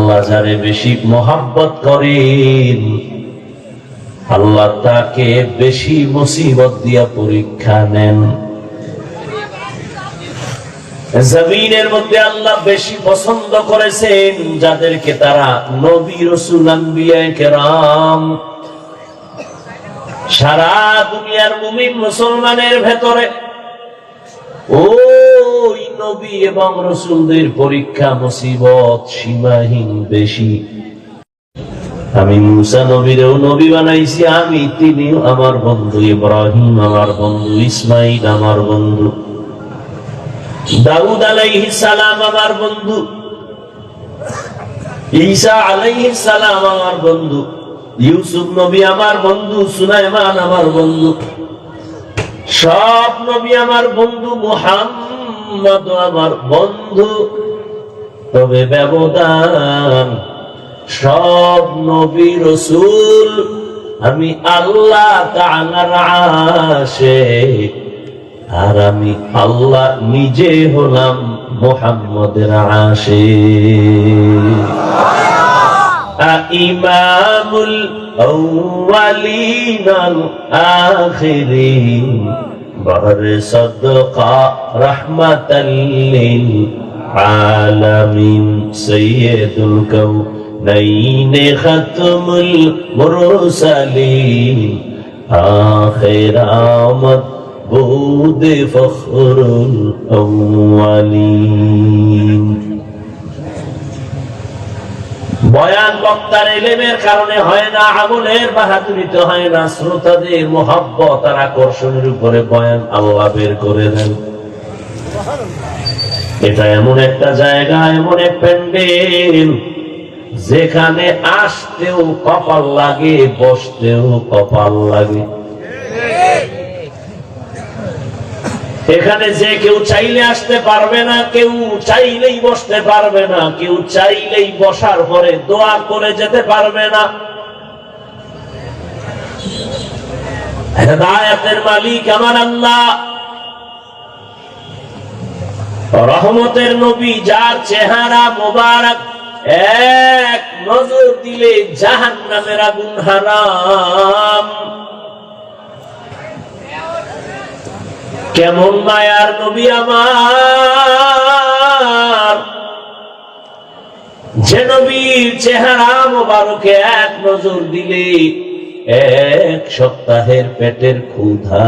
আল্লাহ যারে বেশি মোহাব্বত করেন। আল্লাহ তাকে বেশি মুসিবত দিয়া পরীক্ষা নেন। জমিনের মধ্যে আল্লাহ বেশি পছন্দ করেছেন, যাদেরকে তারা নবী রসুল সারা দুনিয়ার মুমিন মুসলমানের ভেতরে ওই নবী এবং রসুলদের পরীক্ষা মুসিবত সীমাহীন বেশি। আমি মুসা নবীরেও নবী বানাইছি, আমি তিনিও আমার বন্ধু ইব্রাহিম, আমার বন্ধু ইসমাইল, আমার বন্ধু দাউদ আলাইহি সালাম, আমার বন্ধু ঈসা আলাইহি সালাম, আমার বন্ধু। ইউসুফ নবী, আমার বন্ধু। সুলাইমান, আমার বন্ধু। সব নবী আমার বন্ধু, মুহাম্মদ আমার বন্ধু। তবে ব্যবধান, সব নবী রসুল, আমি আল্লাহ তাআলার আশিক আর আমি আল্লাহ নিজে হলাম মোহাম্মদের আশিক ইমামুল أولين الآخرين. بر صدقا رحمة للعالمين. سيد الكونين ختم المرسلين. آخر آمد بود فخر الأولين. বয়ান বক্তার এলেমের কারণে হয় না, আমলের বাহাদুরিতে হয় না। শ্রোতাদের মোহাব্বত আর আকর্ষণের উপরে বয়ান আল্লাহ বের করে দেন। এটা এমন একটা জায়গা, এমন এক প্যান্ডেল, যেখানে আসতেও কপাল লাগে, বসতেও কপাল লাগে। এখানে যে কেউ চাইলে আসতে পারবে না, কেউ চাইলেই বসতে পারবে না, কেউ চাইলেই বসার পরে দোয়া করে যেতে পারবে না। হেদায়াতের মালিক আমার আল্লাহ। রহমতের নবী, যার চেহারা মোবারক, এক নজর দিলে জাহান নামের আগুন হারাম। কেমন মায়ার নবী আমার? যে নবীর চেহারা মোবারকে এক নজর দিলে এক সপ্তাহের পেটের ক্ষুধা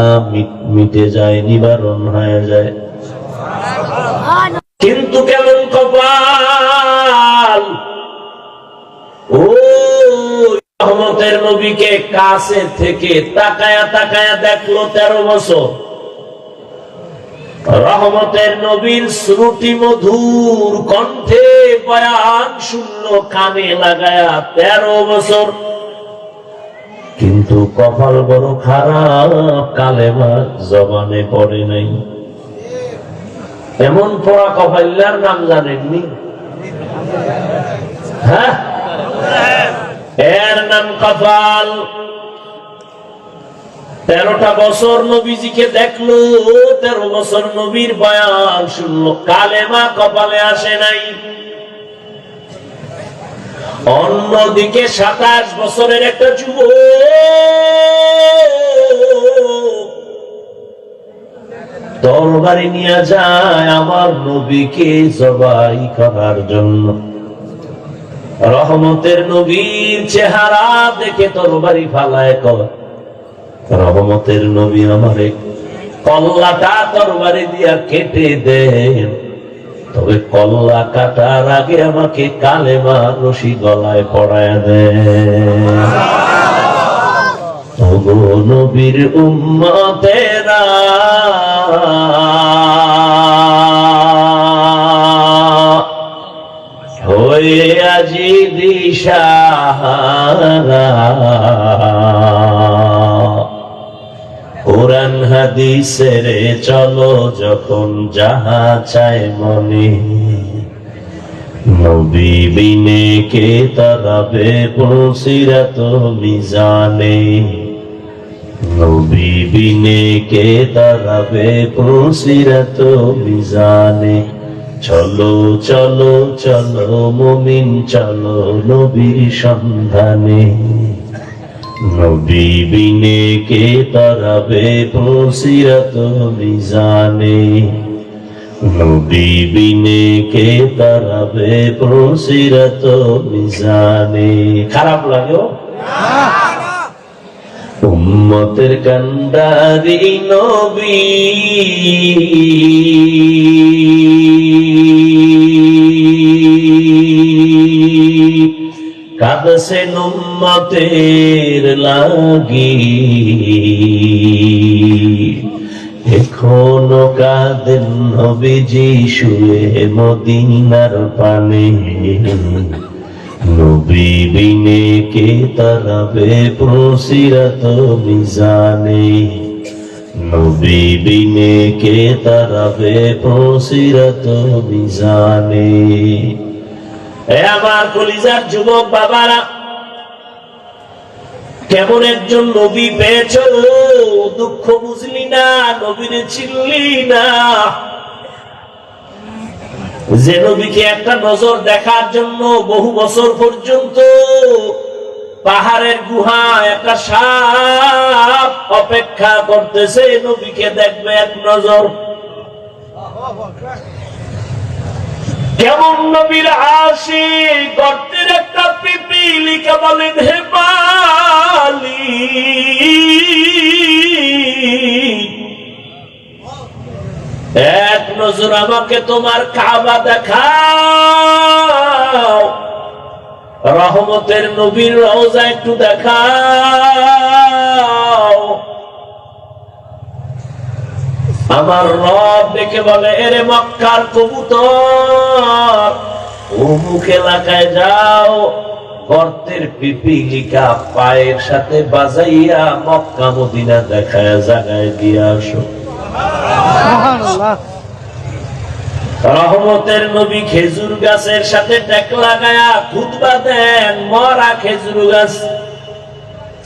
মিটে যায়, নিবারণ হয়ে যায়। কিন্তু কেমন কপাল? ও রহমতের নবীকে কাছে থেকে তাকায়া তাকায়া দেখল তেরো বছর। রহমতের নবীর শ্রুতি মধুর কণ্ঠে বয়ান শুনল, কানে লাগায়া তেরো বছর। কিন্তু কপাল বড় খারাপ, কালেমা জবানে পড়ে নাই। এমন পড়া কপাল্লার নাম জানেননি? হ্যাঁ? এর নাম কপাল। তেরোটা বছর নবীজিকে দেখল, তেরো বছর নবীর বয়ান শুনলো, কালেমা কপালে আসে নাই। অন্যদিকে সাতাশ বছরের একটা যুব তরবারি নিয়ে যায় আমার নবীকে জবাই করার জন্য। রহমতের নবীর চেহারা দেখে তরবারি ফালায় কর রহমতের নবী আমারে কল্লাটা তরবারি দিয়া কেটে দেন। তবে কল্লা কাটার আগে আমাকে কালেমা রশি গলায় পড়ায় ওগো নবীর উম্মতেরা কোরআন হাদিসের চলো যখন যাহা চায় মনে। নবী বিনে কে তারাবে পৌঁছিরাত মিজানে। নবী বিনে কে তারাবে পৌঁছিরাত মিজানে। চলো চলো চলো, মুমিন, চলো নবীর সন্ধানে। নবী বিনে কে তারাবে প্রসিরত মিজানে? নবী বিনে কে তারাবে প্রসিরত মিজানে? খারাপ লাগেও উম্মতের কান্ডারি নবী। কাদসে উম্মতের লাগি। এখনও কাঁদেন নবীজি শুয়ে মদিনার পানে। নবী বিনে কে তারাবে প্রসিরত মিজানে। নবী বিনে কে তারাবে প্রসিরত মিজানে। আমার কলিজার যুবক বাবারা, কেমন একজন নবী পেয়েছ? দুঃখ বুঝলি না, নবীরে চিনলি না। যে নবীকে একটা নজর দেখার জন্য বহু বছর পর্যন্ত পাহাড়ের গুহা, একটা সাপ অপেক্ষা করতেছে, নবীকে দেখবে এক নজর। কেমন নবীর আসি গর্তের একটা পিপিলিকা বলেন, হে এক নজর আমাকে তোমার কাবা দেখাও, রহমতের নবীর রওজা একটু দেখাও। আমার রব দেখে বলে, এরে মক্কার কবুতর, অমুক এলাকায় যাও, গর্তের পিপিলিকা পায়ের সাথে বাজাইয়া মক্কা মদিনা দেখায়, জাগায় দিয়ে আসো। রহমতের নবী খেজুর গাছের সাথে টেক লাগায়া খুতবা দেন, মরা খেজুর গাছ।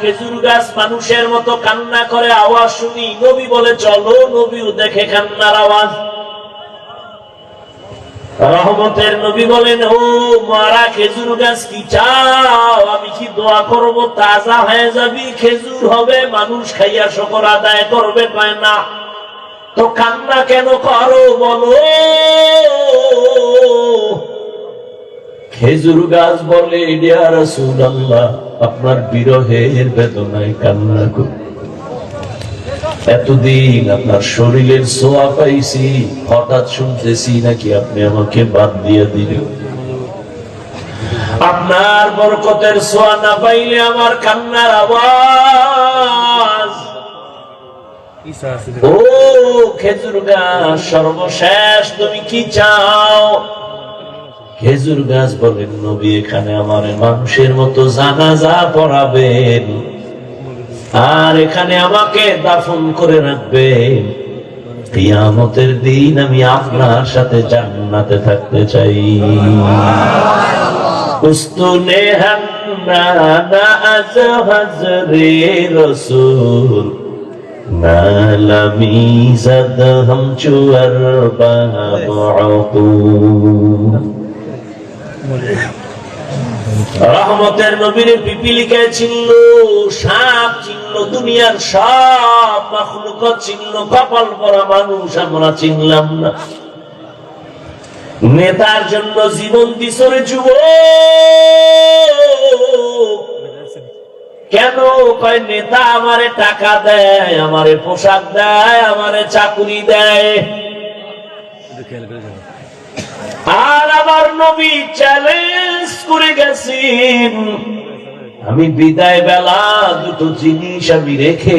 খেজুর গাছ রহমতের নবী বলেন, ও মারা খেজুর গাছ কি চাও? আমি কি দোয়া করব? তাজা হয়ে যাবি, খেজুর হবে, মানুষ খাইয়া শকর আদায় করবে পায় না? তো কান্না কেন করো বলো? খেজুর গাছ বলে আপনার বিরহের বেদনায় কান্না করি। এতদিন আপনার শরীরের সোয়া পাইছি, হঠাৎ শুনতেছি নাকি আপনি আমাকে বাদ দিয়ে দিলেন। আপনার বরকতের সোয়া না পাইলে আমার কান্নার আওয়াজ। ও, খেজুর গাছ সর্বশেষ তুমি কি চাও? খেজুর গাছ বলেন, নবী, এখানে আমার মানুষের মতো জানাজা পড়াবেন আর এখানে আমাকে দাফন করে রাখবেন। কিয়ামতের দিন আমি আপনার সাথে জান্নাতে থাকতে চাই। উস্তুনে হান্না আজ হজরে রহমতের নবীর পিপিলিকায় চিনল সাপ চিনল দুনিয়ার সব মখলুক চিনল কপাল পরা মানুষ আমরা চিনলাম না। নেতার জন্য জীবন দিছরে যুব কেন? কয়, নেতা আমারে টাকা দেয়, আমারে পোশাক দেয়, আমারে চাকুরি দেয়। আর আমার নবী চ্যালেঞ্জ করে গেছেন। আমি বিদায় বেলা দুটো জিনিস আমি রেখে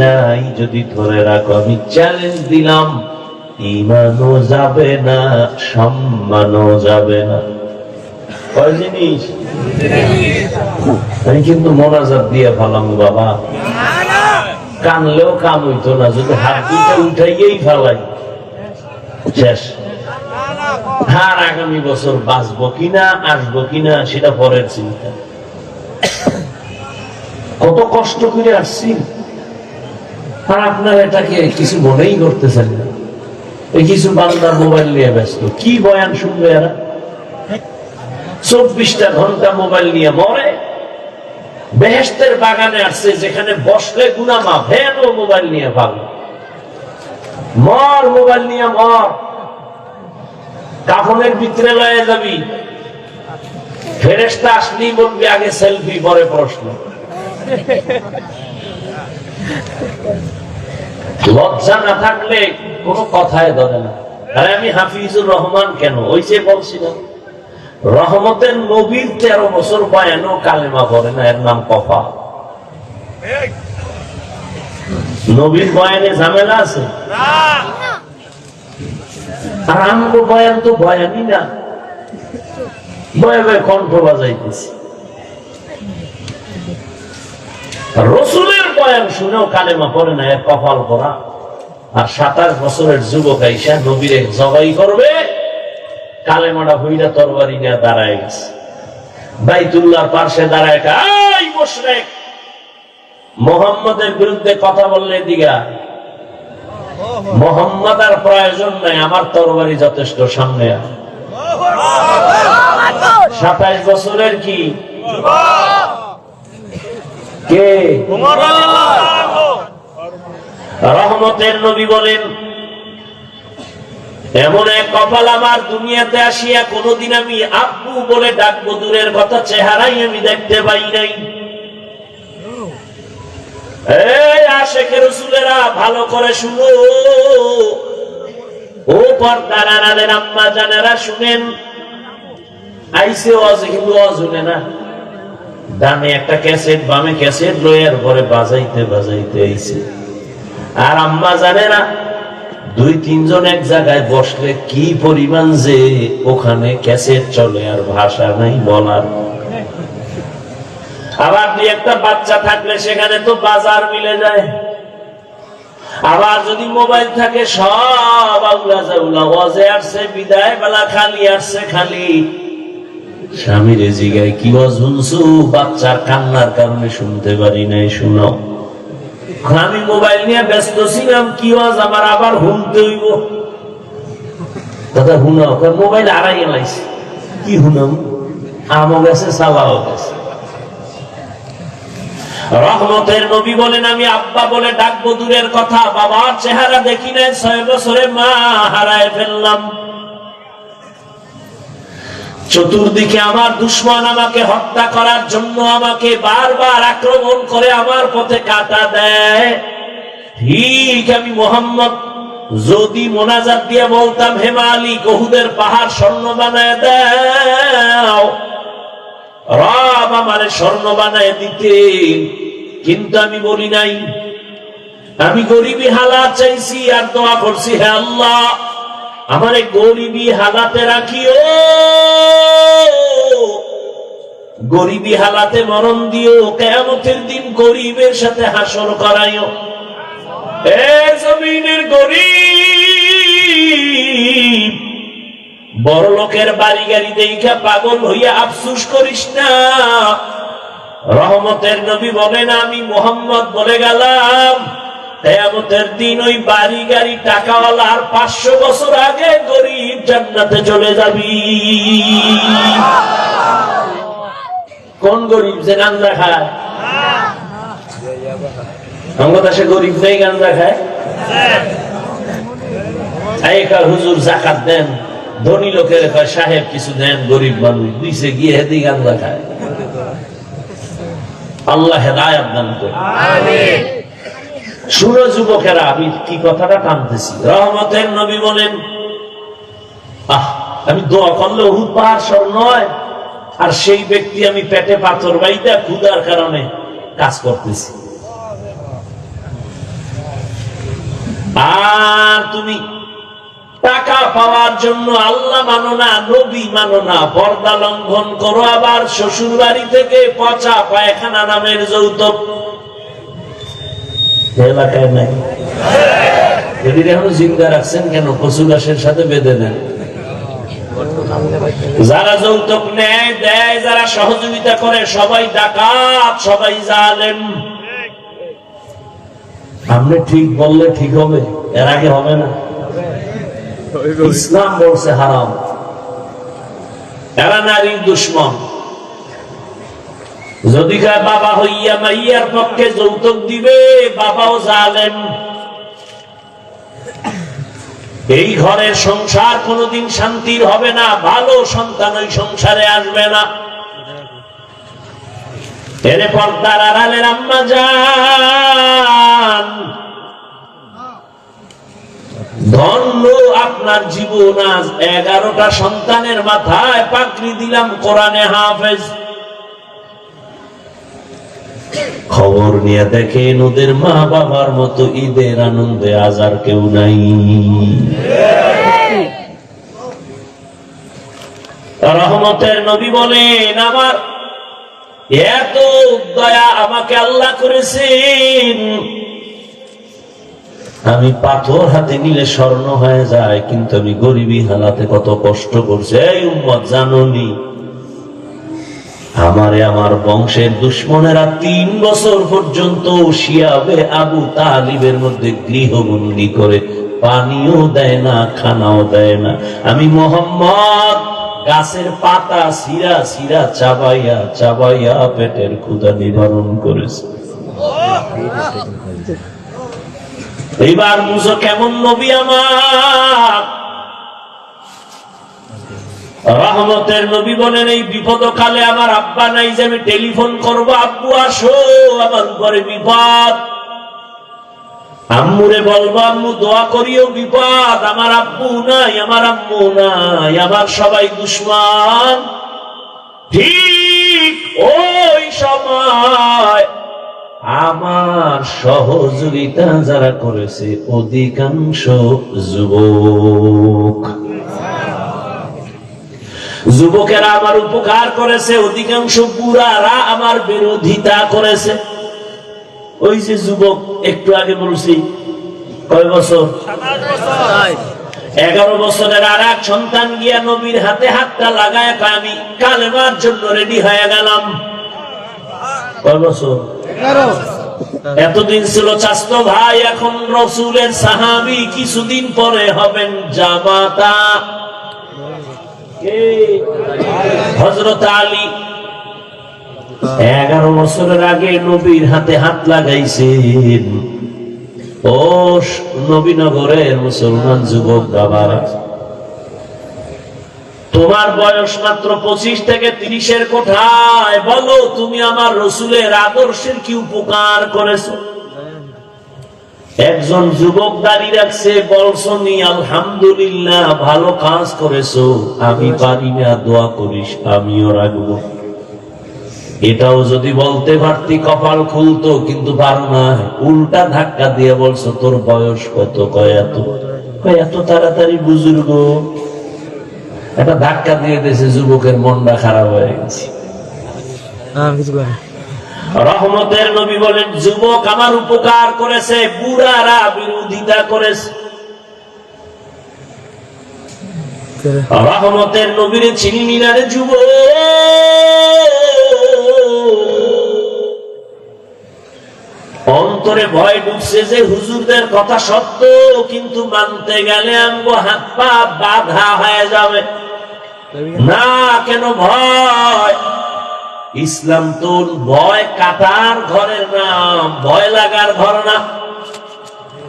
যাই, যদি ধরে রাখো আমি চ্যালেঞ্জ দিলাম। ইমানও যাবে না, সম্মানও যাবে না। কয় জিনিস? আমি কিন্তু মোনাজাত দিয়ে ফেলাম বাবা। কানলেও কাম হইতো না, যদি হাত দুইটা উঠাইয়েই ফেলাই। শেষ। আর আগামী বছর বাঁচবো কিনা, আসব কিনা, সেটা পরের চিন্তা। কত কষ্ট করে আসছি। আর আপনার এটাকে কিছু মনেই করতেছেন না? এই কিছু বাংলা মোবাইল নিয়ে ব্যস্ত। কি বয়ান শুনবে এরা? চব্বিশটা ঘণ্টা মোবাইল নিয়ে মরে। বেহেস্তের বাগানে আসছে, যেখানে বসলে গুনামা ভ্যান ও মোবাইল নিয়ে ভালো মর, মোবাইল নিয়ে মর। কাফনের ভিতরে লয়ে যাবি। ফেরেস্তা আসলেই বলবি আগে সেলফি পরে প্রশ্ন। লজ্জা না থাকলে কোনো কথায় ধরে না। আরে আমি হাফিজুর রহমান কেন? ওই যে বলছিলাম। রহমতের নবীর তেরো বছর বয়ানও কালেমা পড়ে না এর নাম কফা। নবীর বয়ানে ঝামেলা আছে? আর আমগো বয়ান তো বয়ানই না। বয়ে বয়ে কণ্ঠ বাজাইতেছি। রসুলের বয়ান শুনেও কালেমা পড়ে না এর কপাল করা আর সাতাশ বছরের যুবক আইসা নবীরে জবাই করবে, কালেমাটা হইরা তরবারি নিয়ে দাঁড়ায় গেছে। বাইতুল্লাহর পার্শ্বে দাঁড়ায় মোহাম্মদের বিরুদ্ধে কথা বললে দিগা মোহাম্মদ আর প্রয়োজন নাই, আমার তরবারি যথেষ্ট সামনে সাতাইশ বছরের কি? কে? রহমতের নবী বলেন, এমন এক কপাল আমার দুনিয়াতে আসিয়া কোনোদিন আমি আব্বু বলে ডাকবো, দূরের কথা চেহারাই আমি দেখতে পাই নাই। রসুলেরা, ভালো করে শুনো। ও আম্মা জানেরা, শুনেন। আইসে অজ কিন্তু অজ শুনে না। ডানে একটা ক্যাসেট, বামে ক্যাসেট পরে বাজাইতে বাজাইতে আর আম্মা জানে না দুই তিনজন এক জায়গায় বসলে কি পরিমাণ যে ওখানে ক্যাসেট চলে আর ভাষা নাই বলার। আবার দুই একটা বাচ্চা থাকলে সেখানে তো বাজার মিলে যায়। আবার যদি মোবাইল থাকে, সব আউলা জাউলা, ওয়াজে আসছে, বিদায় বেলা খালি আসছে খালি। জিগায়, কি বাচ্চার কান্নার কারণে শুনতে পারি নাই, শুনো। আমি মোবাইল নিয়ে ব্যস্ত ছিলাম, কি ওয়াজ, আমার আবার হুনতে হইব। দাদা হুনাও মোবাইল আড়াই এলাইছে কি হুনাম আমও গেছে সালাও গেছে। রহমতের নবী বলেন, আমি আব্বা বলে ডাকবো, দূরের কথা। বাবার চেহারা দেখি নাই, ছয় বছরে মা হারায় ফেললাম। চতুর্দিকে আমার দুশ্মন আমাকে হত্যা করার জন্য আমাকে বারবার আক্রমণ করে আমার পথে কাটা দেয়। ঠিক আমি মোহাম্মদ, যদি মোনাজাত দিয়ে বলতাম হেমালি আলী কহুদের পাহাড় স্বর্ণ বানায় দাও। রব আমারে স্বর্ণ বানায় দিতে। কিন্তু আমি বলি নাই, আমি গরিবী হালাত চাইছি আর দোয়া করছি, হে আল্লাহ, আমারে গরিবী হালাতে রাখিও। গরিবী হালাতে মরণ দিও, কেয়ামতের দিন গরিবের সাথে হাসর করাইও। এ জমিনের বড় লোকের বাড়ি গাড়ি দেখা পাগল হইয়া আফসুস করিস না। রহমতের নবী বলেন, আমি মোহাম্মদ বলে গেলাম, কেয়ামতের দিন ওই বাড়ি গাড়ি টাকাওয়ালা আর পাঁচশো বছর আগে গরিব জান্নাতে চলে যাবি। কোন গরিব যে গাঞ্জা খায় আমার গরিব নেই গাঞ্জা খায় হুজুর জাকাত দেন? ধনী লোকের কয় সাহেব কিছু দেন গরিব মানুষ। দিছে গিয়ে হেদি গাঞ্জা খায়। আল্লাহ হেদায়াত দান করে। শুনো যুবকেরা আমি কি কথাটা টানতেছি? রহমতের নবী বলেন আহ আমি দোয়া করলে উহুদ পাহাড় স্বর নয় আর সেই ব্যক্তি আমি পেটে পাথর বাইতে ক্ষুদার কারণে কাজ করতেছি। আর তুমি টাকা পাওয়ার জন্য আল্লাহ মানো না, নবী মানো না। পর্দা লঙ্ঘন করো আবার শ্বশুর বাড়ি থেকে পচা পায়খানা নামের যৌতুক। এলাকায় নাই। আপনি ঠিক বললে ঠিক হবে, এর আগে হবে না। ইসলাম বলছে হারাম। এরা নারীর দুশ্মন। যদি বাবা হইয়া মাইয়ার পক্ষে যৌতুক দিবে, বাবাও জালেম। এই ঘরের সংসার কোনোদিন শান্তির হবে না, ভালো সন্তান ওই সংসারে আসবে না। এরে পর্দার আড়ালের আম্মা যান। ধন্য আপনার জীবন আজ এগারোটা সন্তানের মাথায় পাকড়ি দিলাম কোরআনে হাফেজ। খবর নিয়ে দেখেন ওদের মা বাবার মতো ঈদের আনন্দে আজ আর কেউ নাই। রহমতের নবী বলেন, আমার এত দয়া আমাকে আল্লাহ করেছেন। আমি পাথর হাতে নিলে স্বর্ণ হয়ে যায়, কিন্তু আমি গরিবী হালাতে কত কষ্ট করছে। এই উম্মত, জাননি? আমারে আমার বংশের দুশ্মনেরা তিন বছর পর্যন্ত শিয়াবে আবু তালিবের মধ্যে গৃহবন্দী করে পানিও দেয় না, খানাও দেয় না। আমি মোহাম্মদ, গাছের পাতা সিরা সিরা চাবাইয়া চাবাইয়া পেটের ক্ষুদা নিবারণ করেছে। এইবার বুঝো কেমন নবী আমার। রহমতের নবী বলেন, এই বিপদ কালে আমার আব্বা নাই যে আমি টেলিফোন করব। আব্বু, আসো, আমার উপরে বিপদ। আম্মুরে বলব, আম্মু, দোয়া করিও বিপদ। আমার আব্বু নাই, আমার আম্মু নাই, আমার সবাই দুশ্মন। ঠিক ওই সময় আমার সহযোগিতা যারা করেছে, অধিকাংশ যুবক। যুবকেরা আমার উপকার করেছে, অধিকাংশ বুড়ারা আমার বিরোধিতা করেছে। ওই যে যুবক, একটু আগে বলছি, কয় বছর? এগারো বছরের আর এক সন্তান গিয়া নবীর হাতে হাতটা লাগায় আমি কালেমার জন্য রেডি হয়ে গেলাম। কয় বছর? এতদিন ছিল চাস্ত ভাই, এখন রসুলের সাহাবি কিছুদিন পরে হবেন জামাতা। হজরত আলী। এগারো বছরের আগে নবীর হাতে হাত লাগাইছেন। ও, নবীনগরের মুসলমান যুবক বাবারা। তোমার বয়স মাত্র পঁচিশ থেকে তিরিশের কোঠায়। বলো, তুমি আমার রসুলের আদর্শের কি উপকার করেছ? একজন যুবক দাঁড়িয়ে রাখছে বলছনি আলহামদুলিল্লাহ, ভালো কাজ করেছ। আমি পারি না, দোয়া করিস, আমিও রাখব। এটাও যদি বলতে পারতি, কপাল খুলতো, কিন্তু পারো না। উল্টা ধাক্কা দিয়ে বলছো, তোর বয়স কত? কয়, এত। এত তাড়াতাড়ি বুজুর্গ। একটা ধাক্কা দিয়ে দিয়েছে যুবকের মনটা খারাপ হয়ে গেছে। রহমতের নবী বলেন যুবক আমার উপকার করেছে বুড়ারা বিরোধিতা করেছে। রহমতের নবীর চিনি মিনারে যুব অন্তরে ভয় ঢুকছে যে হুজুরদের কথা সত্য কিন্তু মানতে গেলে আমগো হাত পা বাধা হয়ে যাবে। না, কেন ভয়? ইসলাম তো ভয় কাটার ঘরের নাম, ভয় লাগার ঘর না।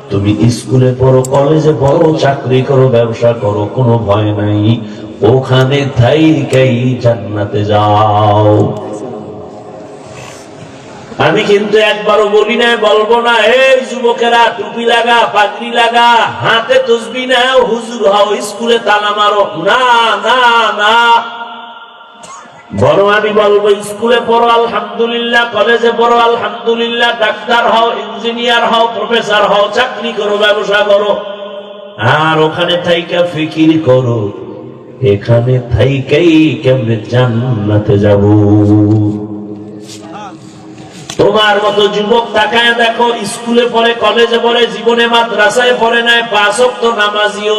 তুমি স্কুলে পড়ো, কলেজে পড়ো, চাকরি করো, ব্যবসা করো, কোনো ভয় নাই। ওখানে থাইকাই জান্নাতে যাও। আমি কিন্তু একবারও বলি না, বলব না, এই যুবকেরা টুপি লাগা, পাগড়ি লাগা, হাতে তসবি না, হুজুর হও, স্কুলে তালা মারো। না না না। বড় আমি বলব, স্কুলে পড়ো, আলহামদুলিল্লাহ, কলেজে পড়ো, আলহামদুলিল্লাহ, ডাক্তার হও, ইঞ্জিনিয়ার হও, প্রফেসর হও, চাকরি করো, ব্যবসা করো। আর ওখানে থাইকা ফিকির করো, এখানে থাইকাই কেমনে জান্নাতে যাব? তোমার মতো যুবক তাকায় দেখো, স্কুলে পড়ে, কলেজে পড়ে, জীবনে মাদ্রাসায় পড়ে নাই, পাঁচ নামাজিও